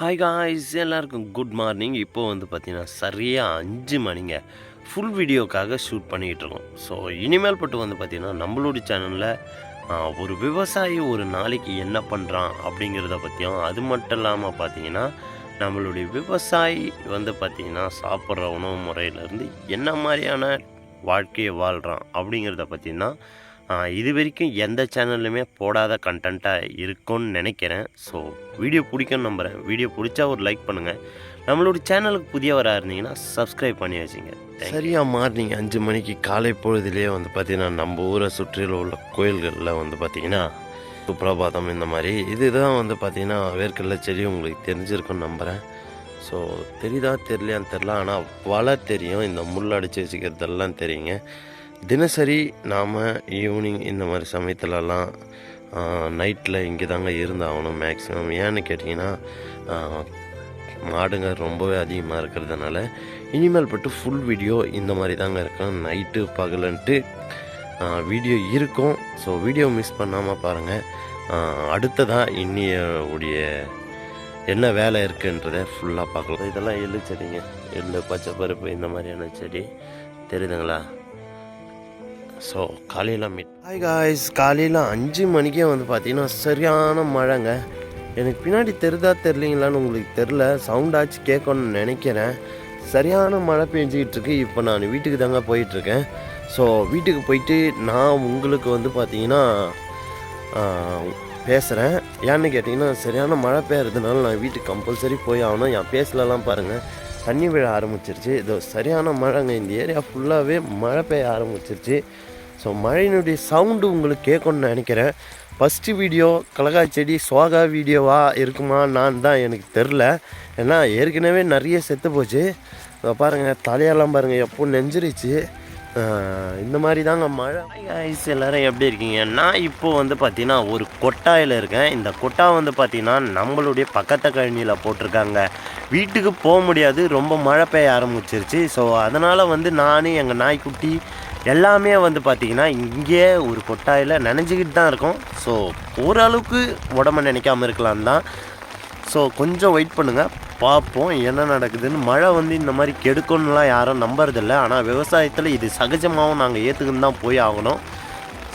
Hi guys எல்லாருக்கும் good morning இப்போ வந்து பார்த்தீங்கன்னா சரியாக அஞ்சு மணிங்க. ஃபுல் வீடியோக்காக ஷூட் பண்ணிக்கிட்டு இருக்கோம். ஸோ இனிமேல் பட்டு வந்து பார்த்திங்கன்னா நம்மளுடைய சேனலில் ஒரு விவசாயி ஒரு நாளைக்கு என்ன பண்ணுறான் அப்படிங்கிறத பற்றியும் அது மட்டும் இல்லாமல் பார்த்தீங்கன்னா நம்மளுடைய விவசாயி வந்து பார்த்திங்கன்னா சாப்பிட்ற உணவு முறையிலேருந்து என்ன மாதிரியான வாழ்க்கையை வாழ்கிறான் அப்படிங்கிறத பற்றினா இது வரைக்கும் எந்த சேனல்லையுமே போடாத கண்டென்ட்டாக இருக்கும்னு நினைக்கிறேன். ஸோ வீடியோ பிடிக்கும்னு நம்புகிறேன் வீடியோ பிடிச்சா ஒரு லைக் பண்ணுங்கள் நம்மளோட சேனலுக்கு புதியவராக இருந்தீங்கன்னா சப்ஸ்கிரைப் பண்ணி வச்சுங்க. சரியாக மார்னிங் அஞ்சு மணிக்கு காலை பொழுதுலேயே வந்து பார்த்திங்கன்னா நம்ம ஊரை சுற்றியில் உள்ள கோயில்களில் வந்து பார்த்திங்கன்னா சுப்ரபாதம் இந்த மாதிரி இதுதான் வந்து பார்த்திங்கன்னா வேர்க்கடலை செடி உங்களுக்கு தெரிஞ்சிருக்குன்னு நம்புகிறேன் ஸோ தெரியுதா தெரியலையான்னு தெரில ஆனால் வலை தெரியும். இந்த முள் அடித்து வச்சுக்கிறதெல்லாம் தெரியுங்க. தினசரி நாம் ஈவினிங் இந்த மாதிரி சமயத்துலலாம் நைட்டில் இங்கே தாங்க இருந்தாகணும் மேக்ஸிமம் ஏன்னு கேட்டிங்கன்னா மாடுங்க ரொம்பவே அதிகமாக இருக்கிறதுனால இனிமேல் பட்டு ஃபுல் வீடியோ இந்த மாதிரி தாங்க இருக்கும் நைட்டு பகலன்ட்டு வீடியோ இருக்கும். ஸோ வீடியோ மிஸ் பண்ணாமல் பாருங்கள் அடுத்ததாக இன்னியுடைய என்ன வேலை இருக்குன்றதை ஃபுல்லாக பார்க்கலாம். இதெல்லாம் எள்ளு செடிங்க. எள்ளு பச்சை பருப்பு இந்த மாதிரியான செடி. தெரியுதுங்களா? ஸோ காலையில் மீட் ஹாய் காய்ஸ் காலையில் அஞ்சு மணிக்கே வந்து பார்த்தீங்கன்னா சரியான மழைங்க. எனக்கு பின்னாடி தெரிதா தெரிலிங்களான்னு உங்களுக்கு தெரில சவுண்டாச்சு கேட்கணும்னு நினைக்கிறேன். சரியான மழை பெஞ்சிக்கிட்டு இருக்கு. இப்போ நான் வீட்டுக்கு தாங்க போயிட்டுருக்கேன். ஸோ வீட்டுக்கு போயிட்டு நான் உங்களுக்கு வந்து பார்த்தீங்கன்னா பேசுகிறேன் ஏன்னு கேட்டிங்கன்னா சரியான மழை பெய்யறதுனால நான் வீட்டுக்கு கம்பல்சரி போய் ஆகணும். என் பேசலலாம் பாருங்கள் தண்ணி விழ ஆரம்பிச்சிருச்சு. இதோ சரியான மழைங்க. இந்த ஏரியா ஃபுல்லாகவே மழை பெய்ய ஆரம்பிச்சிருச்சு. ஸோ மழையினுடைய சவுண்டு உங்களுக்கு கேட்கணும்னு நினைக்கிறேன். ஃபஸ்ட்டு வீடியோ கலகா செடி சோகா வீடியோவாக இருக்குமா? நான் தான் எனக்கு தெரில. ஏன்னா ஏற்கனவே நிறைய செத்து போச்சு. பாருங்கள் தலையெல்லாம் பாருங்கள் எப்போ நெஞ்சிருச்சு. இந்த மாதிரி தாங்க மழை. ஐஸ் எல்லோரும் எப்படி இருக்கீங்க? நான் இப்போது வந்து பார்த்திங்கன்னா ஒரு கொட்டாயில் இருக்கேன். இந்த கொட்டா வந்து பார்த்திங்கன்னா நம்மளுடைய பக்கத்து கழனியில் போட்டிருக்காங்க. வீட்டுக்கு போக முடியாது. ரொம்ப மழை பெய்ய ஆரம்பிச்சிருச்சு. ஸோ அதனால் வந்து நான் எங்கள் நாய்க்குட்டி எல்லாமே வந்து பார்த்திங்கன்னா இங்கே ஒரு கொட்டாயில் நினைஞ்சிக்கிட்டு தான் இருக்கும். ஸோ ஓரளவுக்கு உடம்ப நினைக்காம இருக்கலாம் தான். ஸோ கொஞ்சம் வெயிட் பண்ணுங்கள் பார்ப்போம் என்ன நடக்குதுன்னு. மழை வந்து இந்த மாதிரி கெடுக்கணும்லாம் யாரும் நம்புறதில்ல. ஆனால் விவசாயத்தில் இது சகஜமாகவும் நாங்கள் ஏற்றுக்குன்னு தான் போய் ஆகணும்.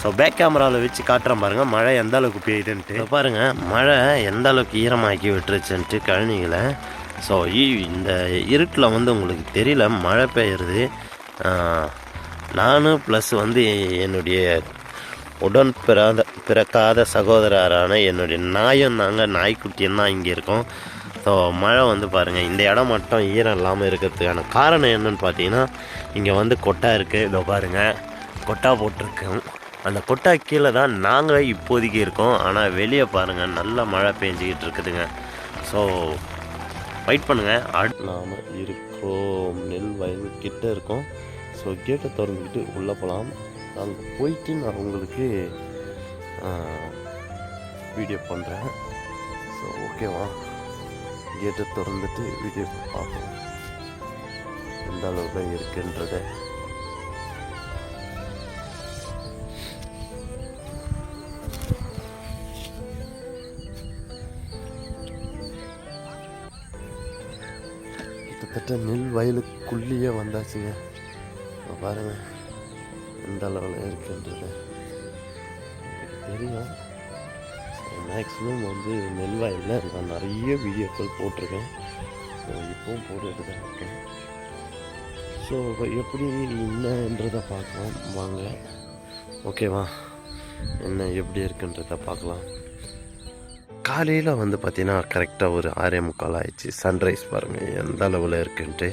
ஸோ பேக் கேமராவில் வச்சு காட்டுறேன் பாருங்கள் மழை எந்த அளவுக்கு பெய்யுதுன்ட்டு. பாருங்கள் மழை எந்த அளவுக்கு ஈரமாக்கி விட்டுருச்சுன்ட்டு கழனிகளை ஸோ இந்த இருட்டில் வந்து உங்களுக்கு தெரியல. மழை பெய்யுறது நான் ப்ளஸ் வந்து என்னுடைய உடன் பிறாத பிறக்காத சகோதரரான என்னுடைய நாயும் நாங்கள் நாய்க்குட்டியும் தான் இங்கே இருக்கோம். ஸோ மழை வந்து பாருங்கள் இந்த இடம் மட்டும் ஈரம் இல்லாமல் இருக்கிறதுக்கான காரணம் என்னன்னு பார்த்தீங்கன்னா இங்கே வந்து கொட்டா இருக்குது இதோ பாருங்கள் கொட்டா போட்டிருக்கோம். அந்த கொட்டா கீழே தான் நாங்கள் இப்போதைக்கு இருக்கோம். ஆனால் வெளியே பாருங்கள் நல்ல மழை பெஞ்சிக்கிட்டு இருக்குதுங்க. ஸோ வெயிட் பண்ணுங்கள் அட் நாம் இருக்கோம். நெல் வயல் கிட்ட இருக்கோம். ஸோ கேட்டை திறந்துக்கிட்டு உள்ளே போகலாம் அங்கே போயிட்டு நான் உங்களுக்கு வீடியோ பண்ணுறேன் ஸோ ஓகேவா கேட்டை திறந்துட்டு வீடியோ பார்ப்போம். எந்த அளவில் இருக்குன்றத. கிட்டத்தட்ட நெல் வயலுக்குள்ளேயே வந்தாச்சுங்க. பாருங்கள் எந்த அளவில் இருக்குன்றது. தெரியும்? மேக்ஸிமம் வந்து நெல்வாயில் நான் நிறைய வீடியோக்கள் போட்டிருக்கேன். இப்போவும் போட்டுட்டு தான் இருக்கேன். ஸோ எப்படி என்னன்றதை பார்க்கலாம். வாங்க. ஓகேவா என்ன எப்படி இருக்குன்றதை பார்க்கலாம். காலையில் வந்து பார்த்தீங்கன்னா கரெக்டாக ஒரு ஆறே முக்கால் ஆயிடுச்சு. சன்ரைஸ் பாருங்கள் எந்த அளவில் இருக்குன்ட்டு.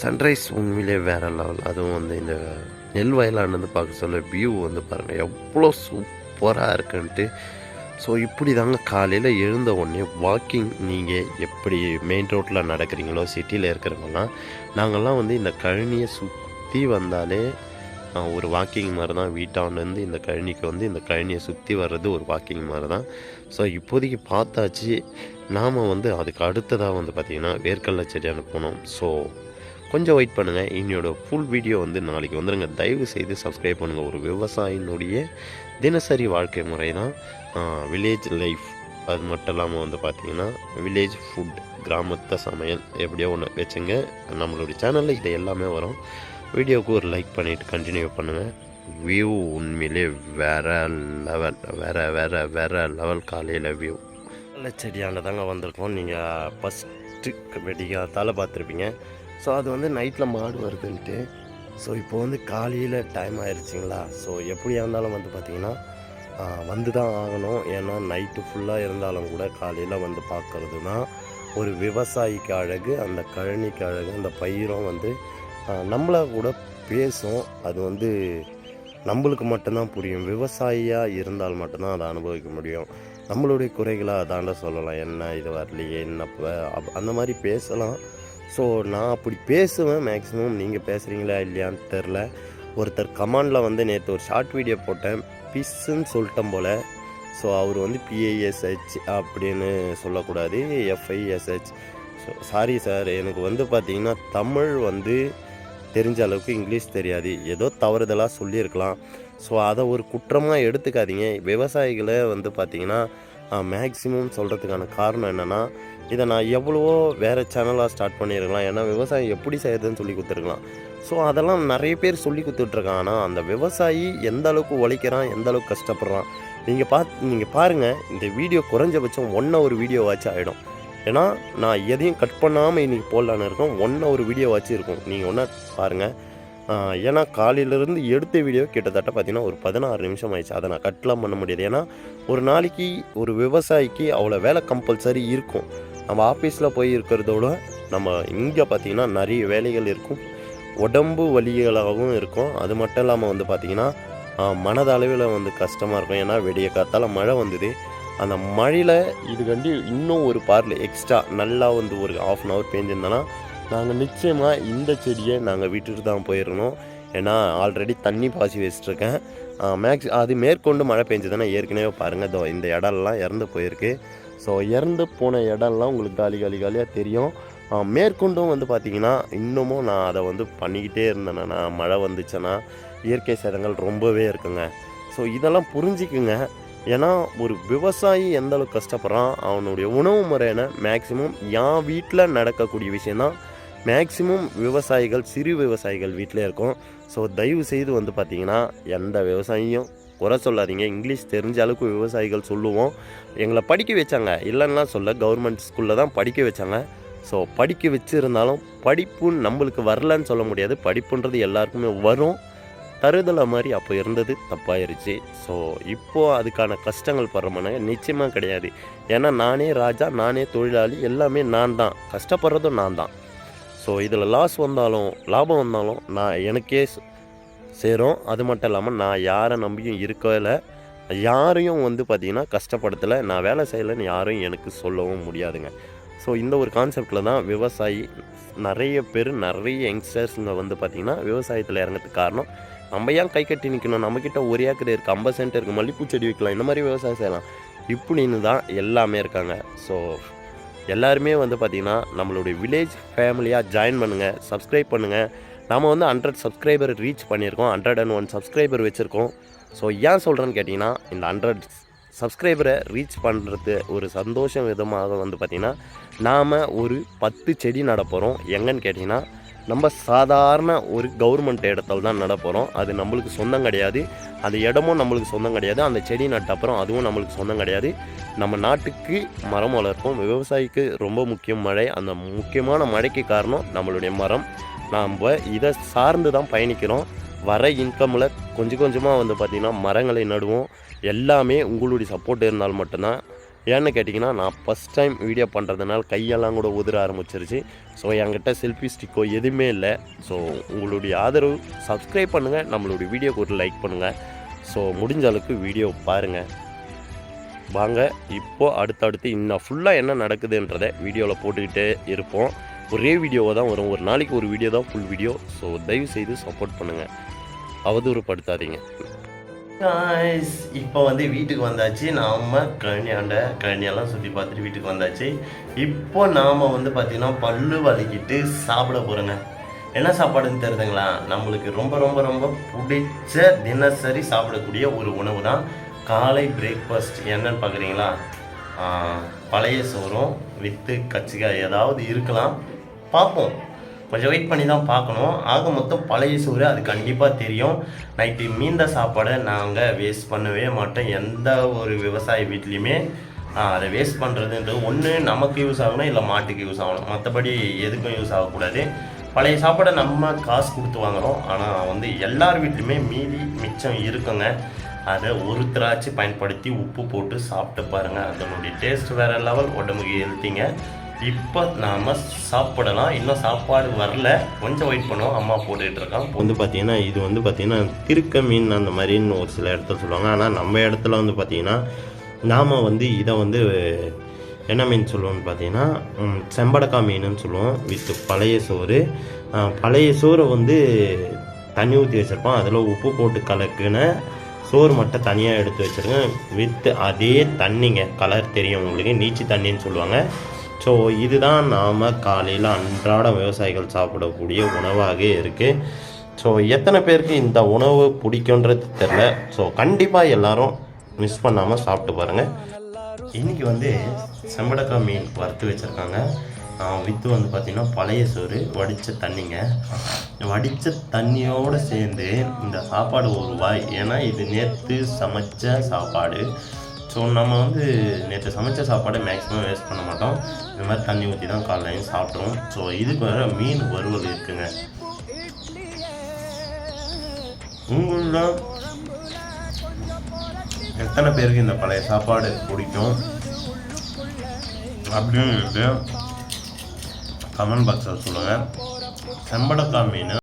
சன்ரைஸ் உண்மையிலே வேறு லெவல் அதுவும் வந்து இந்த நெல் வயலானது பார்க்க சொல்ல வியூ வந்து பாருங்கள் எவ்வளோ சூப்பராக இருக்குன்ட்டு. ஸோ இப்படி தாங்க காலையில் எழுந்த உடனே வாக்கிங் நீங்கள் எப்படி மெயின் ரோட்டில் நடக்கிறீங்களோ சிட்டியில் இருக்கிறவங்களாம் நாங்கள்லாம் வந்து இந்த கழனியை சுற்றி வந்தாலே ஒரு வாக்கிங் மாதிரி தான் வீட்டாண்டேருந்து இந்த கழனிக்கு வந்து இந்த கழனியை சுற்றி வர்றது ஒரு வாக்கிங் மாதிரி தான் ஸோ இப்போதைக்கு பார்த்தாச்சு. நாம் வந்து அதுக்கு அடுத்ததாக வந்து பார்த்திங்கன்னா வேர்க்கடலை செடி போனோம். ஸோ கொஞ்சம் வெயிட் பண்ணுங்கள் என்னோடய ஃபுல் வீடியோ வந்து நாளைக்கு வந்துடுங்க தயவு செய்து சப்ஸ்கிரைப் பண்ணுங்கள் ஒரு விவசாயினுடைய தினசரி வாழ்க்கை முறை தான் வில்லேஜ் லைஃப் அது மட்டும் இல்லாமல் வந்து பார்த்தீங்கன்னா வில்லேஜ் ஃபுட் கிராமத்து சமையல் எப்படியோ ஒன்று வச்சுங்க. நம்மளுடைய சேனலில் இது எல்லாமே வரும். வீடியோவுக்கு ஒரு லைக் பண்ணிவிட்டு கண்டினியூ பண்ணுங்கள் வியூ உண்மையிலே வேற லெவல் வேற வேற வேற லெவல் காலையில் வியூ நல்ல செடியாண்ட தாங்க வந்திருக்கோம் நீங்கள் ஃபஸ்ட்டு வெடிக்காத்தால் பார்த்துருப்பீங்க. ஸோ அது வந்து நைட்டில் மாடு வருதுன்ட்டு. ஸோ இப்போ வந்து காலையில் டைம் ஆயிடுச்சிங்களா ஸோ எப்படியா இருந்தாலும் வந்து பார்த்திங்கன்னா வந்து தான் ஆகணும். ஏன்னா நைட்டு ஃபுல்லாக இருந்தாலும் கூட காலையில் வந்து பார்க்கறது தான் ஒரு விவசாயிக்கு அழகு அந்த கழனிக்கு அழகு அந்த பயிரும் வந்து ஆ, நம்மள கூட பேசும். அது வந்து நம்மளுக்கு மட்டும்தான் புரியும். விவசாயியாக இருந்தால் மட்டும்தான் அதை அனுபவிக்க முடியும். நம்மளுடைய குறைகளை அதாண்ட சொல்லலாம். என்ன இது வரலையே என்னப்போ அந்த மாதிரி பேசலாம். ஸோ நான் அப்படி பேசுவேன் மேக்ஸிமம் நீங்கள் பேசுகிறீங்களா இல்லையான்னு தெரில. ஒருத்தர் கமாண்டில் வந்து நேற்று ஒரு ஷார்ட் வீடியோ போட்டேன். பிஸ்ஸுன்னு சொல்லிட்டேன் போல். ஸோ அவர் வந்து பிஐஎஸ்ஹெச் அப்படின்னு சொல்லக்கூடாது. எஃப்ஐஎஸ்ஹெச் ஸோ சாரி சார் எனக்கு வந்து பார்த்திங்கன்னா தமிழ் வந்து தெரிஞ்ச அளவுக்கு இங்கிலீஷ் தெரியாது. ஏதோ தவறுதலாக சொல்லியிருக்கலாம். ஸோ அதை ஒரு குற்றமாக எடுத்துக்காதீங்க. விவசாயிகளை வந்து பார்த்திங்கன்னா மேக்ஸிமம் சொல்கிறதுக்கான காரணம் என்னென்னா இதை நான் எவ்வளவோ வேறு சேனலாக ஸ்டார்ட் பண்ணியிருக்கலாம். ஏன்னா விவசாயம் எப்படி செய்யறதுன்னு சொல்லி கொடுத்துருக்கலாம். ஸோ அதெல்லாம் நிறைய பேர் சொல்லி கொடுத்துட்ருக்காங்க. ஆனால் அந்த விவசாயி எந்த அளவுக்கு உழைக்கிறான் எந்த அளவுக்கு கஷ்டப்படுறான் நீங்கள் பார்த்து நீங்கள் பாருங்கள் இந்த வீடியோ குறைஞ்சபட்சம் ஒன் ஒரு வீடியோ வாட்ச் ஆகிடும் ஏன்னா நான் எதையும் கட் பண்ணாமல் இன்றைக்கி போடலான்னு இருக்கோம். ஒன் ஒரு வீடியோ வாட்ச் இருக்கும். நீங்கள் ஒன்றா பாருங்கள் ஏன்னா காலையிலேருந்து எடுத்த வீடியோ கிட்டத்தட்ட பார்த்தீங்கன்னா ஒரு பதினாறு நிமிஷம் ஆயிடுச்சு. அதை நான் கட்லாம் பண்ண முடியாது. ஏன்னா ஒரு நாளைக்கு ஒரு விவசாயிக்கு அவ்வளோ வேலை கம்பல்சரி இருக்கும். நம்ம ஆஃபீஸில் போய் இருக்கிறதோட நம்ம இங்கே பார்த்தீங்கன்னா நிறைய வேலைகள் இருக்கும். உடம்பு வலிகளாகவும் இருக்கும். அது மட்டும் இல்லாமல் வந்து பார்த்திங்கன்னா மனதளவில் வந்து கஷ்டமாக இருக்கும். ஏன்னா வெடிய காத்தால் மழை வந்தது. அந்த மழையில் இது கண்டி இன்னும் ஒரு பார்ல எக்ஸ்ட்ரா நல்லா வந்து ஒரு ஆஃப் அன் ஹவர் பேஞ்சிருந்தோன்னா நாங்கள் நிச்சயமாக இந்த செடியை நாங்கள் விட்டுட்டு தான் போயிடணும் ஏன்னா ஆல்ரெடி தண்ணி பாசி வச்சுட்ருக்கேன் மேக்ஸ் அது மேற்கொண்டு மழை பெஞ்சதுன்னா ஏற்கனவே பாருங்கள் இதோ இந்த இடம்லாம் இறந்து போயிருக்கு. ஸோ இறந்து போன இடம்லாம் உங்களுக்கு காலி காலி காலியாக தெரியும். மேற்கொண்டும் வந்து பார்த்திங்கன்னா இன்னமும் நான் அதை வந்து பண்ணிக்கிட்டே இருந்தேன்னா மழை வந்துச்சுன்னா இயற்கை சேதங்கள் ரொம்பவே இருக்குங்க. ஸோ இதெல்லாம் புரிஞ்சிக்குங்க. ஏன்னா ஒரு விவசாயி எந்த அளவுக்கு கஷ்டப்படுறான் அவனுடைய உணவு முறையான மேக்ஸிமம் என் வீட்டில் நடக்கக்கூடிய விஷயந்தான் மேக்ஸிமம் விவசாயிகள் சிறு விவசாயிகள் வீட்டிலே இருக்கும். ஸோ தயவு செய்து வந்து பார்த்திங்கன்னா எந்த விவசாயியும் குறை சொல்லாதீங்க. இங்கிலீஷ் தெரிஞ்ச அளவுக்கு விவசாயிகள் சொல்லுவோம். எங்களை படிக்க வச்சாங்க. இல்லைன்னா சொல்ல கவர்மெண்ட் ஸ்கூலில் தான் படிக்க வச்சாங்க. ஸோ படிக்க வச்சுருந்தாலும் படிப்பு நம்மளுக்கு வரலன்னு சொல்ல முடியாது. படிப்புன்றது எல்லாருக்குமே வரும். தருதலை மாதிரி அப்போ இருந்தது தப்பாயிருச்சு. ஸோ இப்போது அதுக்கான கஷ்டங்கள் படுறமான நிச்சயமாக கிடையாது. ஏன்னா நானே ராஜா நானே தொழிலாளி எல்லாமே நான் தான். கஷ்டப்படுறதும் நான் தான். ஸோ இதில் லாஸ் வந்தாலும் லாபம் வந்தாலும் நான் எனக்கே சேரும். அது மட்டும் இல்லாமல் நான் யாரை நம்பியும் இருக்கல யாரையும் வந்து பார்த்திங்கன்னா கஷ்டப்படுத்தலை. நான் வேலை செய்யலைன்னு யாரும் எனக்கு சொல்லவும் முடியாதுங்க. ஸோ இந்த ஒரு கான்செப்டில் தான் விவசாயி நிறைய பேர் நிறைய யங்ஸ்டர்ஸுங்க வந்து பார்த்திங்கன்னா விவசாயத்தில் இறங்கிறதுக்கு காரணம் நம்ம ஏன் கை கட்டி நிற்கணும் நம்மக்கிட்ட ஒரு ஏக்கர் இருக்குது ஐம்பது சென்ட் இருக்குது மல்லிப்பூ செடி வைக்கலாம் இந்த மாதிரி விவசாயம் செய்யலாம். இப்படின்னு தான் எல்லாமே இருக்காங்க. ஸோ எல்லாருமே வந்து பார்த்திங்கன்னா நம்மளுடைய வில்லேஜ் ஃபேமிலியாக ஜாயின் பண்ணுங்கள் சப்ஸ்கிரைப் பண்ணுங்கள் நாம் வந்து ஹண்ட்ரட் சப்ஸ்கிரைபர் ரீச் பண்ணியிருக்கோம் ஹண்ட்ரட் அண்ட் ஒன் சப்ஸ்கிரைபர் வச்சுருக்கோம். ஸோ ஏன் சொல்கிறேன்னு கேட்டிங்கன்னா இந்த ஹண்ட்ரட் சப்ஸ்கிரைபரை ரீச் பண்ணுறது ஒரு சந்தோஷம் விதமாக வந்து பார்த்திங்கன்னா நாம் ஒரு பத்து செடி நட போகிறோம் எங்கன்னு கேட்டிங்கன்னா நம்ம சாதாரண ஒரு கவர்மெண்ட் இடத்துல தான் நட போகிறோம் அது நம்மளுக்கு சொந்தம் கிடையாது. அந்த இடமும் நம்மளுக்கு சொந்தம் கிடையாது. அந்த செடி நட்ட அப்புறம் அதுவும் நம்மளுக்கு சொந்தம் கிடையாது. நம்ம நாட்டுக்கு மரம் வளர்ப்போம். விவசாயிக்கு ரொம்ப முக்கியம் மழை. அந்த முக்கியமான மழைக்கு காரணம் நம்மளுடைய மரம். நாம் இதை சார்ந்து தான் பயணிக்கிறோம். வர இன்கமில் கொஞ்சம் கொஞ்சமாக வந்து பார்த்திங்கன்னா மரங்களை நடுவோம். எல்லாமே உங்களுடைய சப்போர்ட் இருந்தால் மட்டும்தான் ஏன்னு கேட்டிங்கன்னா நான் ஃபஸ்ட் டைம் வீடியோ பண்ணுறதுனால கையெல்லாம் கூட உதிர ஆரம்பிச்சிருச்சு. ஸோ என்கிட்ட செல்ஃபி ஸ்டிக்கோ எதுவுமே இல்லை. ஸோ உங்களுடைய ஆதரவு சப்ஸ்கிரைப் பண்ணுங்கள் நம்மளுடைய வீடியோக்கு ஒரு லைக் பண்ணுங்கள் ஸோ முடிஞ்ச அளவுக்கு வீடியோ பாருங்கள் வாங்க இப்போது அடுத்தடுத்து இன்னும் ஃபுல்லாக என்ன நடக்குதுன்றதை வீடியோவில் போட்டுக்கிட்டே இருப்போம். ஒரே வீடியோவாக தான் வரும். ஒரு நாளைக்கு ஒரு வீடியோ தான் ஃபுல் வீடியோ ஸோ தயவு செய்து சப்போர்ட் பண்ணுங்கள் அவதூறுப்படுத்தாதீங்க காய்ஸ் இப்போ வந்து வீட்டுக்கு வந்தாச்சு. நாம் கழனியாண்ட கழனியெல்லாம் சுற்றி பார்த்துட்டு வீட்டுக்கு வந்தாச்சு. இப்போ நாம் வந்து பார்த்திங்கன்னா பல்லு வலிக்கிட்டு சாப்பிட போகிறோங்க என்ன சாப்பாடுன்னு தெரியுதுங்களா? நம்மளுக்கு ரொம்ப ரொம்ப ரொம்ப பிடிச்ச தினசரி சாப்பிடக்கூடிய ஒரு உணவு தான் காலை பிரேக்ஃபாஸ்ட் என்னன்னு பார்க்குறீங்களா பழைய சோறும் வித்து கச்சிக்காய் ஏதாவது இருக்கலாம். பார்ப்போம். கொஞ்சம் வெயிட் பண்ணி தான் பார்க்கணும். ஆக மொத்தம் பழைய சோறு அது கண்டிப்பாக தெரியும். நைட்டு மீந்த சாப்பாடை நாங்கள் வேஸ்ட் பண்ணவே மாட்டோம். எந்த ஒரு விவசாய வீட்லேயுமே அதை வேஸ்ட் பண்ணுறதுன்றது ஒன்று நமக்கு யூஸ் ஆகணும் இல்லை மாட்டுக்கு யூஸ் ஆகணும். மற்றபடி எதுக்கும் யூஸ் ஆகக்கூடாது. பழைய சாப்பாடை நம்ம காசு கொடுத்து வாங்குறோம். ஆனால் வந்து எல்லார் வீட்லையுமே மீதி மிச்சம் இருக்குங்க. அதை ஒருத்தராச்சும் பயன்படுத்தி உப்பு போட்டு சாப்பிட்டு பாருங்கள் அதனுடைய டேஸ்ட் வேறு லெவல் உடம்புக்கு ஹெல்த்திங்க இப்போ நாம் சாப்பிடலாம். இன்னும் சாப்பாடு வரல. கொஞ்சம் வெயிட் பண்ணுவோம். அம்மா போட்டுக்கிட்டு இருக்கான் இப்போ வந்து பார்த்தீங்கன்னா இது வந்து பார்த்தீங்கன்னா திருக்க மீன் அந்த மாதிரின்னு ஒரு சில இடத்துல சொல்லுவாங்க. ஆனால் நம்ம இடத்துல வந்து பார்த்தீங்கன்னா நாம் வந்து இதை வந்து என்ன மீன் சொல்லுவோம்னு பார்த்தீங்கன்னா செம்படக்கா செம்படக்காய் மீனுன்னு சொல்லுவோம். வித் பழைய சோறு. பழைய சோறை வந்து தண்ணி ஊற்றி வச்சுருப்போம். அதில் உப்பு போட்டு கலக்குன சோறு மட்டும் தனியாக எடுத்து வச்சுருங்க. வித் அதே தண்ணிங்க. கலர் தெரியும் உங்களுக்கு. நீச்சி தண்ணின்னு சொல்லுவாங்க. ஸோ இதுதான் நாம் காலையில் அன்றாட விவசாயிகள் சாப்பிடக்கூடிய உணவாக இருக்குது ஸோ எத்தனை பேருக்கு இந்த உணவு பிடிக்குன்றது தெரில ஸோ கண்டிப்பாக எல்லாரும் மிஸ் பண்ணாமல் சாப்பிட்டு பாருங்கள் இன்றைக்கி வந்து செம்படக்காய் மீன் வறுத்து வச்சுருக்காங்க. வித்து வந்து பார்த்திங்கன்னா பழைய சோறு வடித்த தண்ணிங்க. வடித்த தண்ணியோடு சேர்ந்து இந்த சாப்பாடு ஒரு வாய் ஏன்னா இது நேற்று சமைச்ச சாப்பாடு. ஸோ நம்ம வந்து நேற்று சமைச்ச சாப்பாடை மேக்ஸிமம் வேஸ்ட் பண்ண மாட்டோம். இந்த மாதிரி தண்ணி ஊற்றி தான் காலையிலையும் சாப்பிட்றோம். ஸோ இதுக்கு வேறு மீன் வறுவல் இருக்குங்க. உங்களோட எத்தனை பேருக்கு இந்த பழைய சாப்பாடு பிடிக்கும்? அப்படின்னு கமெண்ட் பாக்ஸில் சொல்லுங்கள் செம்படக்காய் மீன்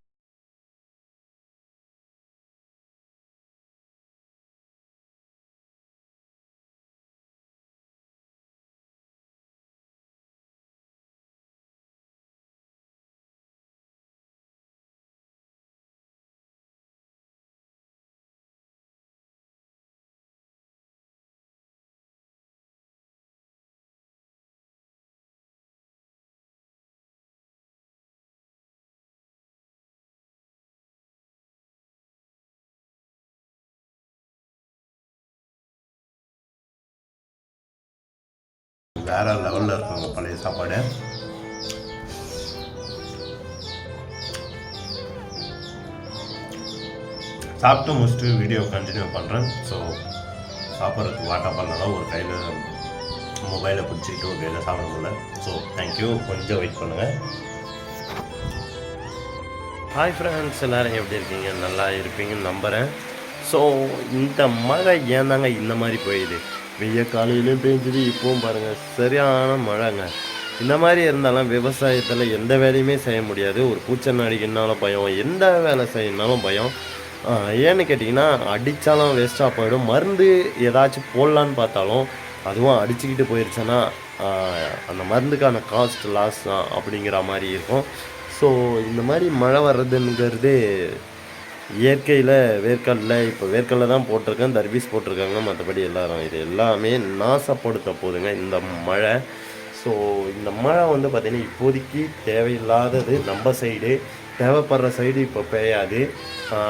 வேற லெவலில் இருக்குங்க பழைய சாப்பாடு. சாப்பிட்டு முடிச்சுட்டு வீடியோ கண்டினியூ பண்ணுறேன் ஸோ சாப்பிட்றதுக்கு வாட்டா பண்ணலாம் ஒரு கையில் மொபைலை பிடிச்சிக்கிட்டு ஒரு கையில் சாப்பிட முடியல ஸோ தேங்க்யூ கொஞ்சம் வெயிட் பண்ணுங்கள் ஹாய் ஃப்ரெண்ட்ஸ் எல்லோரும் எப்படி இருக்கீங்க? நல்லா இருப்பீங்கன்னு நம்புகிறேன் ஸோ இந்த மழை ஏன் தாங்க இந்த மாதிரி போயிடுது வெய்ய காலையிலையும் பெஞ்சுது இப்போவும் பாருங்கள் சரியான மழைங்க. இந்த மாதிரி இருந்தாலும் விவசாயத்தில் எந்த வேலையுமே செய்ய முடியாது. ஒரு பூச்சை அடிக்கணும்னாலும் பயம். எந்த வேலை செய்யணுனாலும் பயம். ஏன்னு கேட்டிங்கன்னா அடித்தாலும் வேஸ்ட்டாக போயிடும். மருந்து ஏதாச்சும் போடலான்னு பார்த்தாலும் அதுவும் அடிச்சுக்கிட்டு போயிடுச்சுன்னா அந்த மருந்துக்கான காஸ்ட் லாஸ் தான் அப்படிங்கிற மாதிரி இருக்கும். ஸோ இந்த மாதிரி மழை வர்றதுங்கிறது இயற்கையில் வேர்க்கடல இப்போ வேர்க்கடல தான் போட்டிருக்கேன் தர்பீஸ் போட்டிருக்காங்க மற்றபடி எல்லாரும். இது எல்லாமே நாசப்படுத்த போதுங்க இந்த மழை. ஸோ இந்த மழை வந்து பார்த்திங்கன்னா இப்போதைக்கு தேவையில்லாதது நம்ம சைடு தேவைப்படுற சைடு இப்போ பெய்யாது.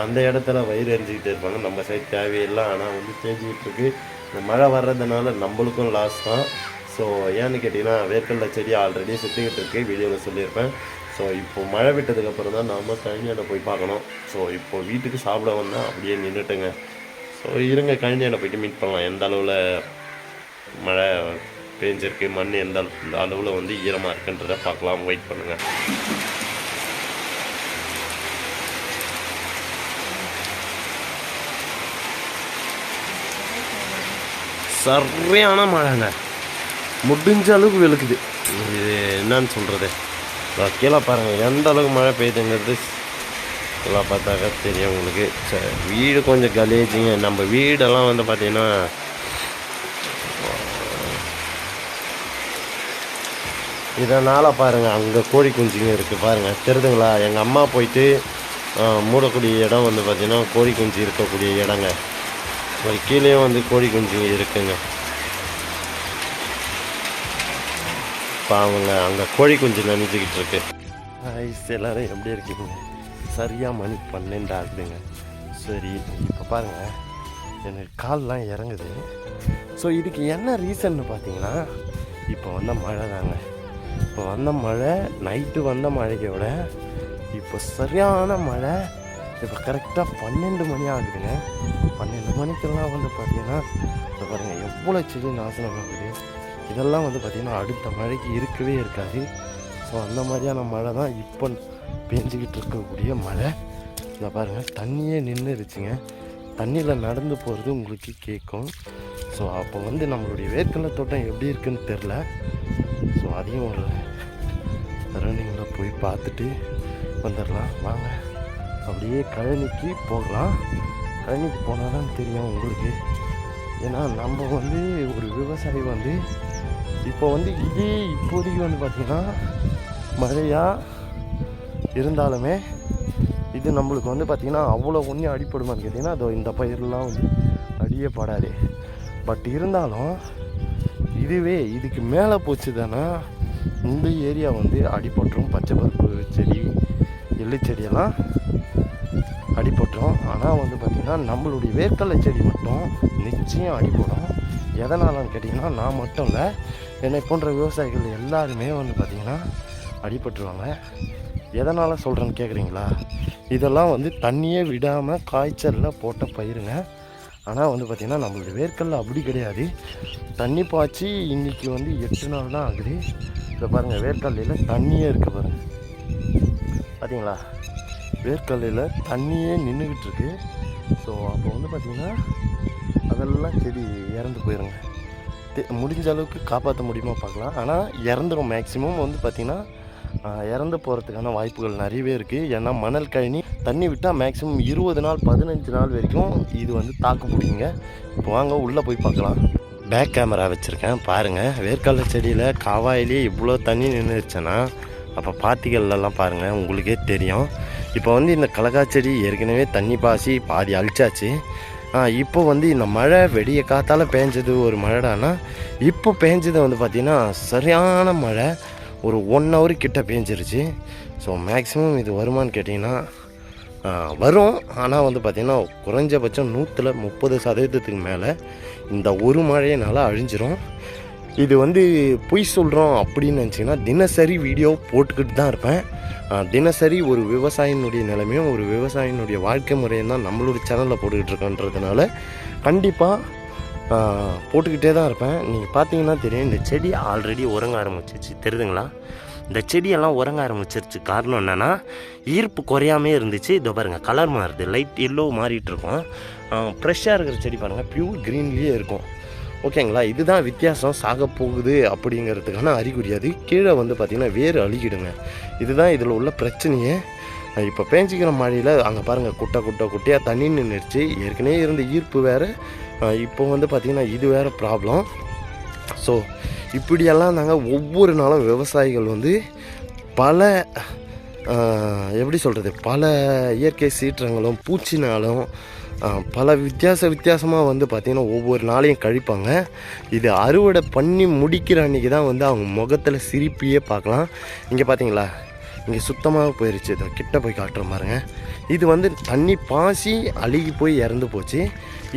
அந்த இடத்துல வயிறு எரிஞ்சிக்கிட்டு இருப்பாங்க நம்ம சைடு தேவையில்லை. ஆனால் வந்து தேஞ்சிக்கிட்டு இருக்கு. இந்த மழை வர்றதுனால நம்மளுக்கும் லாஸ் தான். ஸோ ஏன்னு கேட்டிங்கன்னா வேர்க்கடலை செடி ஆல்ரெடி சுற்றிக்கிட்டு இருக்கு வீடியோவில் சொல்லியிருப்பேன். ஸோ இப்போ மழை விட்டதுக்கப்புறம் தான் நாம் கழனியாட போய் பார்க்கணும். ஸோ இப்போது வீட்டுக்கு சாப்பிட வந்தால் அப்படியே நின்றுட்டுங்க ஸோ இருங்க கழனியாட போயிட்டு மீட் பண்ணலாம். எந்த அளவில் மழை பேஞ்சிருக்கு மண் எந்த அளவில் வந்து ஈரமாக இருக்குன்றதை பார்க்கலாம். வெயிட் பண்ணுங்கள் சரியான மழைங்க. முடிஞ்ச அளவுக்கு வெளுக்குது. இது என்னன்னு சொல்கிறது கீழே பாருங்கள் எந்த அளவுக்கு மழை பெய்யுதுங்கிறது கீழே பார்த்தாக்கா தெரியும் உங்களுக்கு. சரி வீடு கொஞ்சம் கலேஜிங்க. நம்ம வீடெல்லாம் வந்து பார்த்திங்கன்னா இதனால் பாருங்கள் அங்கே கோழி குஞ்சுங்க இருக்குது பாருங்கள் தெரியுதுங்களா எங்கள் அம்மா போயிட்டு மூடக்கூடிய இடம் வந்து பார்த்திங்கன்னா கோழி குஞ்சு இருக்கக்கூடிய இடங்க. ஒரு கீழேயும் வந்து கோழி குஞ்சுங்க இருக்குங்க. பாவங்க அங்கே கோழி குஞ்சு நினைச்சிக்கிட்டு இருக்கு. ஐஸ் எல்லாரும் எப்படி இருக்கீங்க? சரியாக மணி பன்னெண்டு ஆகுதுங்க. சரி இப்போ பாருங்கள் எனக்கு கால்லாம் இறங்குது. ஸோ இதுக்கு என்ன ரீசன்னு பார்த்தீங்கன்னா இப்போ வந்த மழை தாங்க. இப்போ வந்த மழை நைட்டு வந்த மழையை விட இப்போ சரியான மழை இப்போ கரெக்டாக பன்னெண்டு மணி ஆகுதுங்க. பன்னெண்டு மணிக்கெல்லாம் வந்து பார்த்தீங்கன்னா இப்போ பாருங்கள் எவ்வளோ செடி நாசனம் ஆகுது இதெல்லாம் வந்து பார்த்திங்கன்னா அடுத்த மழைக்கு இருக்கவே இருக்காது. ஸோ அந்த மாதிரியான மழை தான் இப்போ பெஞ்சிக்கிட்டு இருக்கக்கூடிய மழை. இதை பாருங்கள் தண்ணியே நின்றுருச்சுங்க. தண்ணியில் நடந்து போகிறது உங்களுக்கு கேட்கும். ஸோ அப்போ வந்து நம்மளுடைய வேர்க்கடலை தோட்டம் எப்படி இருக்குன்னு தெரில ஸோ அதையும் ஒரு ரன்னிங்கில் போய் பார்த்துட்டு வந்துடலாம். வாங்க அப்படியே கழனிக்கு போகலாம். கழனிக்கு போனால் தான் தெரியும் உங்களுக்கு. ஏன்னா நம்ம வந்து ஒரு விவசாயி வந்து இப்போ வந்து இதே இப்போதைக்கு வந்து பார்த்திங்கன்னா மழையாக இருந்தாலுமே இது நம்மளுக்கு வந்து பார்த்திங்கன்னா அவ்வளோ ஒன்றும் அடிப்படுமான்னு கேட்டிங்கன்னா அதோ இந்த பயிரெலாம் வந்து அடியே படாது. பட் இருந்தாலும் இதுவே இதுக்கு மேலே போச்சு தானே இந்த ஏரியா வந்து அடிபட்டுரும். பச்சை பருப்பு செடி எள்ளு செடியெல்லாம் அடிபட்டுரும். ஆனால் வந்து பார்த்திங்கன்னா நம்மளுடைய வேர்க்கடலை செடி மட்டும் நிச்சயம் அடிபடும். எதனாலன்னு கேட்டிங்கன்னா நான் மட்டும் இல்லை என்னை போன்ற விவசாயிகள் எல்லாருமே வந்து பார்த்திங்கன்னா அடிபட்டுருவாங்க. எதனால் சொல்கிறேன்னு கேட்குறீங்களா இதெல்லாம் வந்து தண்ணியே விடாமல் காய்ச்சலில் போட்ட பயிருங்க. ஆனால் வந்து பார்த்திங்கன்னா நம்மளுடைய வேர்க்கல்ல அப்படி கிடையாது. தண்ணி பாய்ச்சி இன்றைக்கி வந்து எட்டு நாள் தான் ஆகுது. இதை பாருங்கள் வேர்க்கடலையில் தண்ணியே இருக்குது பாருங்கள் பார்த்தீங்களா வேர்க்கல்லையில் தண்ணியே நின்றுக்கிட்டு இருக்கு. ஸோ அப்போ வந்து பார்த்திங்கன்னா அதெல்லாம் செடி இறந்து போயிருங்க. முடிஞ்ச அளவுக்கு காப்பாற்ற முடியுமா பார்க்கலாம். ஆனால் இறந்துரும் மேக்ஸிமம் வந்து பார்த்திங்கன்னா இறந்து போகிறதுக்கான வாய்ப்புகள் நிறையவே இருக்குது ஏன்னா மணல் கழனி தண்ணி விட்டால் மேக்ஸிமம் இருபது நாள் பதினஞ்சு நாள் வரைக்கும் இது வந்து தாக்கு பிடிக்குங்க. இப்போ வாங்க உள்ளே போய் பார்க்கலாம். பேக் கேமரா வச்சுருக்கேன் பாருங்கள் வேர்க்கால செடியில் காவாயிலே இவ்வளோ தண்ணி நின்றுச்சுன்னா அப்போ பாத்திகள்லாம் பாருங்கள் உங்களுக்கே தெரியும். இப்போ வந்து இந்த கலக்கா செடி ஏற்கனவே தண்ணி பாசி பாதி அழிச்சாச்சு. இப்போ வந்து இந்த மழை வெடிய காற்றால் பேஞ்சது ஒரு மழைடானா இப்போ பேஞ்சது வந்து பார்த்திங்கன்னா சரியான மழை ஒரு ஒன் ஹவர் கிட்ட பேஞ்சிருச்சு. ஸோ மேக்ஸிமம் இது வருமான்னு கேட்டிங்கன்னா வரும். ஆனால் வந்து பார்த்திங்கன்னா குறைஞ்சபட்சம் நூற்றில் முப்பது சதவீதத்துக்கு மேலே இந்த ஒரு மழையினால் அழிஞ்சிரும். இது வந்து பொய் சொல்கிறோம் அப்படின்னு நினச்சிங்கன்னா தினசரி வீடியோ போட்டுக்கிட்டு தான் இருப்பேன். தினசரி ஒரு விவசாயினுடைய நிலைமையும் ஒரு விவசாயினுடைய வாழ்க்கை முறையும் தான் நம்மளுடைய சேனலில் போட்டுக்கிட்டு இருக்கோன்றதுனால கண்டிப்பாக போட்டுக்கிட்டே தான் இருப்பேன். நீங்கள் பார்த்தீங்கன்னா தெரியும் இந்த செடி ஆல்ரெடி உறங்க ஆரம்பிச்சிச்சு தெரியுதுங்களா? இந்த செடியெல்லாம் உறங்க ஆரம்பிச்சிருச்சு. காரணம் என்னென்னா ஈர்ப்பு குறையாமே இருந்துச்சு. இதோ பாருங்கள் கலர் மாறுது. லைட் எல்லோ மாறிட்டு இருக்கும். ஃப்ரெஷ்ஷாக இருக்கிற செடி பாருங்கள் ப்யூர் க்ரீன்லேயே இருக்கும். ஓகேங்களா? இதுதான் வித்தியாசம். சாக போகுது அப்படிங்கிறதுக்கான அறிகுறி. அது கீழே வந்து பார்த்திங்கன்னா வேறு அழுகிடுங்க. இதுதான் இதில் உள்ள பிரச்சனையே. இப்போ பேஞ்சிக்கிற மழையில் அங்கே பாருங்கள் குட்டை குட்டை குட்டையாக தண்ணி நின்றுடுச்சு ஏற்கனவே இருந்த ஈர்ப்பு வேறு. இப்போ வந்து பார்த்திங்கன்னா இது வேறு ப்ராப்ளம் ஸோ இப்படியெல்லாம் நாங்கள் ஒவ்வொரு நாளும் விவசாயிகள் வந்து பல எப்படி சொல்கிறது பல இயற்கை சீற்றங்களும் பூச்சினாலும் பல வித்தியாச வித்தியாசமாக வந்து பார்த்திங்கன்னா ஒவ்வொரு நாளையும் கழிப்பாங்க. இது அறுவடை பண்ணி முடிக்கிற அன்றைக்கி தான் வந்து அவங்க முகத்தில் சிரிப்பையே பார்க்கலாம். இங்கே பார்த்தீங்களா இங்கே சுத்தமாக போயிருச்சு. இதை கிட்ட போய் காட்டுற பாருங்க. இது வந்து தண்ணி பாசி அழுகி போய் இறந்து போச்சு.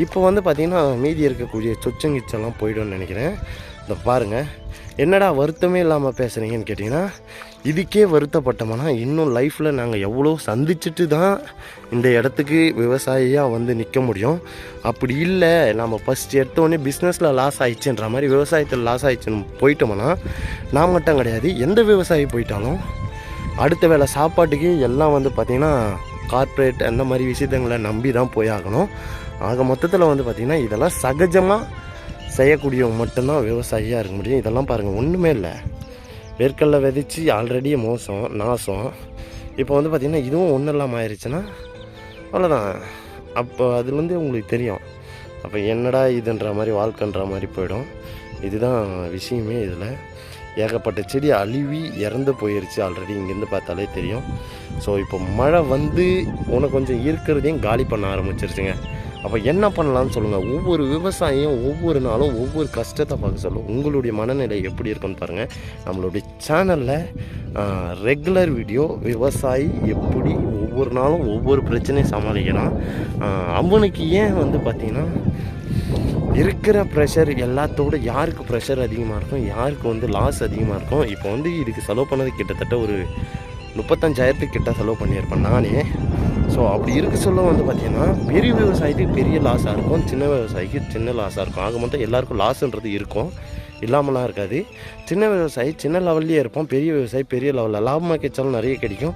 இப்போ வந்து பார்த்திங்கன்னா மீதி இருக்கக்கூடிய சொச்சங்கிச்செல்லாம் போய்டும்னு நினைக்கிறேன். இந்த பாருங்கள் என்னடா வருத்தமே இல்லாமல் பேசுகிறீங்கன்னு கேட்டிங்கன்னா இதுக்கே வருத்தப்பட்டோம்னா இன்னும் லைஃப்பில் நாங்கள் எவ்வளோ சந்திச்சுட்டு தான் இந்த இடத்துக்கு விவசாயியாக வந்து நிற்க முடியும். அப்படி இல்லை நம்ம ஃபஸ்ட் எடுத்தோடனே பிஸ்னஸில் லாஸ் ஆயிடுச்சுன்ற மாதிரி விவசாயத்தில் லாஸ் ஆயிடுச்சுன்னு போயிட்டோம்னா நான் மட்டும் கிடையாது எந்த விவசாயி போயிட்டாலும் அடுத்த வேளை சாப்பாட்டுக்கு எல்லாம் வந்து பார்த்திங்கன்னா கார்ப்பரேட் அந்த மாதிரி விஷயத்தங்களை நம்பி தான் போய் ஆகணும். ஆக மொத்தத்தில் வந்து பார்த்திங்கன்னா இதெல்லாம் சகஜமாக செய்யக்கூடியவங்க மட்டும்தான் விவசாயியாக இருக்க முடியும். இதெல்லாம் பாருங்கள் ஒன்றுமே இல்லை. வேர்க்கடலை விதைச்சி ஆல்ரெடி மோசம் நாசம். இப்போ வந்து பார்த்திங்கன்னா இதுவும் ஒன்றும் இல்லாமல் ஆயிடுச்சுன்னா அவ்வளோதான் அப்போ அதுலேருந்து உங்களுக்கு தெரியும். அப்போ என்னடா இதுன்ற மாதிரி வாழ்க்கைன்ற மாதிரி போயிடும். இதுதான் விஷயமே இதில். ஏகப்பட்ட செடி அழுவி இறந்து போயிருச்சு ஆல்ரெடி இங்கேருந்து பார்த்தாலே தெரியும். ஸோ இப்போ மழை வந்து உனக்கு கொஞ்சம் இருக்கிறதையும் காலி பண்ண ஆரம்பிச்சிருச்சுங்க. அப்போ என்ன பண்ணலாம்னு சொல்லுங்கள் ஒவ்வொரு விவசாயியும் ஒவ்வொரு நாளும் ஒவ்வொரு கஷ்டத்தை பார்க்க சொல்லும். உங்களுடைய மனநிலை எப்படி இருக்குன்னு பாருங்கள் நம்மளுடைய சேனலில் ரெகுலர் வீடியோ விவசாயி எப்படி ஒவ்வொரு நாளும் ஒவ்வொரு பிரச்சனையும் சமாளிக்கலாம். அவனுக்கு ஏன் வந்து பார்த்திங்கன்னா இருக்கிற ப்ரெஷர் எல்லாத்தோட யாருக்கு ப்ரெஷர் அதிகமாக இருக்கும் யாருக்கு வந்து லாஸ் அதிகமாக இருக்கும்? இப்போ வந்து இதுக்கு செலவு பண்ணது கிட்டத்தட்ட ஒரு முப்பத்தஞ்சாயிரத்துக்கு கிட்ட செலவு பண்ணியிருப்பேன் நானே. ஸோ அப்படி இருக்க சொல்ல வந்து பார்த்திங்கன்னா பெரிய விவசாயிக்கு பெரிய லாஸாக இருக்கும். சின்ன விவசாயிக்கு சின்ன லாஸாக இருக்கும். ஆக மொத்தம் எல்லாருக்கும் லாஸ்ன்றது இருக்கும். இல்லாமலாம் இருக்காது. சின்ன விவசாயி சின்ன லெவல்லையே இருப்போம் பெரிய விவசாயி பெரிய லெவலில் லாபமாக கிடைச்சாலும் நிறைய கிடைக்கும்.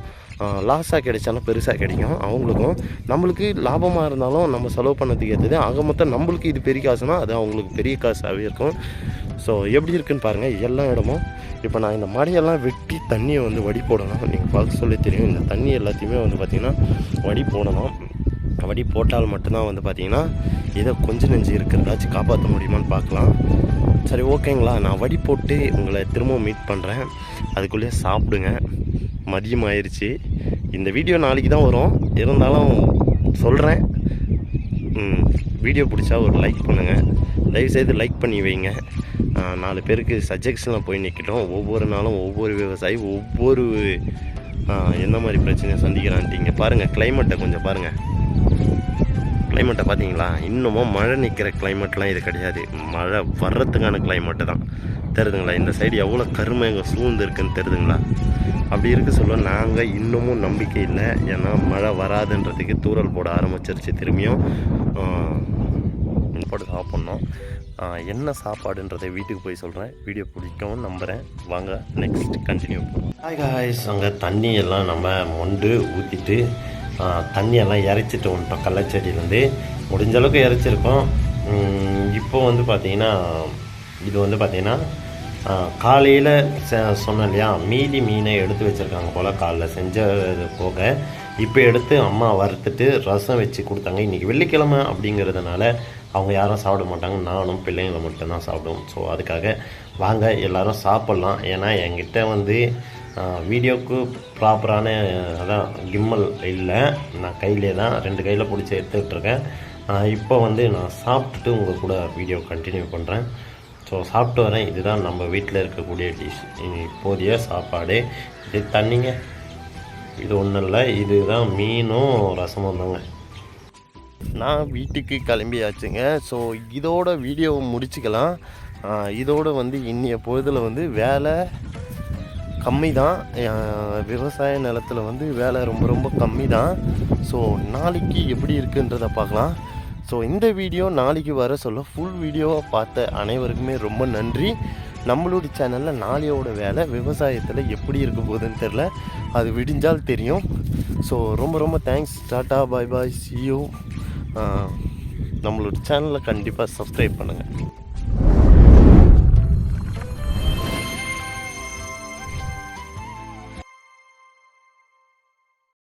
லாஸாக கிடைச்சாலும் பெருசாக கிடைக்கும். அவங்களுக்கும் நம்மளுக்கு லாபமாக இருந்தாலும் நம்ம செலவு பண்ணதுக்கு ஏற்றது ஆக மொத்தம் நம்மளுக்கு இது பெரிய காசுனால் அது அவங்களுக்கு பெரிய காசாகவே இருக்கும். ஸோ எப்படி இருக்குன்னு பாருங்கள் எல்லா இடமும் இப்போ நான் இந்த மடையெல்லாம் வெட்டி தண்ணியை வந்து வடி போடணும். நீங்கள் பார்க்க சொல்லி தெரியும். இந்த தண்ணி எல்லாத்தையுமே வந்து பார்த்திங்கன்னா வடி போடணும். வடி போட்டால் மட்டும்தான் வந்து பார்த்திங்கன்னா இதை கொஞ்சம் நெஞ்சு இருக்கிறதாச்சும் காப்பாற்ற முடியுமான்னு பார்க்கலாம். சரி ஓகேங்களா. நான் வடி போட்டு உங்களை திரும்பவும் மீட் பண்ணுறேன் அதுக்குள்ளேயே சாப்பிடுங்க. மதியம் ஆயிடுச்சு இந்த வீடியோ நாளைக்கு தான் வரும். இருந்தாலும் சொல்கிறேன் வீடியோ பிடிச்சா ஒரு லைக் பண்ணுங்கள் தயவுசெய்து லைக் பண்ணி வைங்க. நாலு பேருக்கு சஜெக்ஷனில் போய் நிற்கிட்டோம் ஒவ்வொரு நாளும் ஒவ்வொரு விவசாயி ஒவ்வொரு என்ன மாதிரி பிரச்சனையை சந்திக்கிறான்ட்டு இங்கே பாருங்கள் கிளைமேட்டை கொஞ்சம் பாருங்கள் கிளைமேட்டை பார்த்தீங்களா இன்னமும் மழை நிற்கிற கிளைமேட்லாம் இது கிடையாது. மழை வர்றதுக்கான கிளைமேட்டு தான். தெரியுதுங்களா இந்த சைடு எவ்வளோ கருமை எங்கள் சூழ்ந்து இருக்குன்னு தெரியுதுங்களா அப்படி இருக்க சொல்ல நாங்கள் இன்னமும் நம்பிக்கை இல்லை. ஏன்னா மழை வராதுன்றதுக்கு தூறல் போட ஆரம்பிச்சிருச்சு திரும்பியும். போட்டு சாப்பிட்ணும் என்ன சாப்பாடுன்றதை வீட்டுக்கு போய் சொல்கிறேன் வீடியோ பிடிக்கும் நம்புகிறேன் வாங்க நெக்ஸ்ட் கண்டினியூ ஹாய் காய்ஸ் அங்கே தண்ணியெல்லாம் நம்ம மொண்டு ஊற்றிட்டு தண்ணியெல்லாம் இறைச்சிட்டு வந்துட்டோம் கள்ளச்செடியிலேருந்து. முடிஞ்ச அளவுக்கு இறைச்சிருக்கோம். உம், இப்போ வந்து பார்த்திங்கன்னா இது வந்து பார்த்திங்கன்னா காலையில் சொன்னேன் இல்லையா மீதி மீனை எடுத்து வச்சுருக்காங்க போல் காலைல. செஞ்சது போக இப்போ எடுத்து அம்மா வறுத்துட்டு ரசம் வச்சு கொடுத்தாங்க. இன்றைக்கி வெள்ளிக்கிழமை அப்படிங்கிறதுனால அவங்க யாரும் சாப்பிட மாட்டாங்க. நானும் பிள்ளைங்களை மட்டும்தான் சாப்பிடுவோம். ஸோ அதுக்காக வாங்க எல்லோரும் சாப்பிட்லாம். ஏன்னா என்கிட்ட வந்து வீடியோக்கு ப்ராப்பரான அதான் கிம்மல் இல்லை. நான் கையிலே தான் ரெண்டு கையில் பிடிச்சி எடுத்துக்கிட்டு இருக்கேன் இப்போ வந்து நான் சாப்பிட்டுட்டு உங்கள் கூட வீடியோ கண்டினியூ பண்ணுறேன் ஸோ சாப்பிட்டு வரேன். இதுதான் நம்ம வீட்டில் இருக்கக்கூடிய டிஷ் இப்போதைய சாப்பாடு. இது தண்ணிங்க. இது ஒன்றும் இல்லை. இதுதான் மீனும் ரசமும் தாங்க. நான் வீட்டுக்கு கிளம்பியாச்சுங்க. ஸோ இதோட வீடியோவை முடிச்சுக்கலாம். இதோடு இதோட வந்து இன்னைய பொழுதில் வந்து வேலை கம்மி தான் விவசாய நிலத்தில் வந்து வேலை ரொம்ப ரொம்ப கம்மி தான் ஸோ நாளைக்கு எப்படி இருக்குன்றதை பார்க்கலாம். ஸோ இந்த வீடியோ நாளைக்கு வர சொல்ல ஃபுல் வீடியோவை பார்த்த அனைவருக்குமே ரொம்ப நன்றி. நம்மளுடைய சேனலில் நாளையோட வேலை விவசாயத்தில் எப்படி இருக்க போகுதுன்னு தெரில அது விடிஞ்சால் தெரியும். ஸோ ரொம்ப ரொம்ப thanks tata bye bye see you நம்மளோட சேனலை கண்டிப்பாக சப்ஸ்கிரைப் பண்ணுங்கள்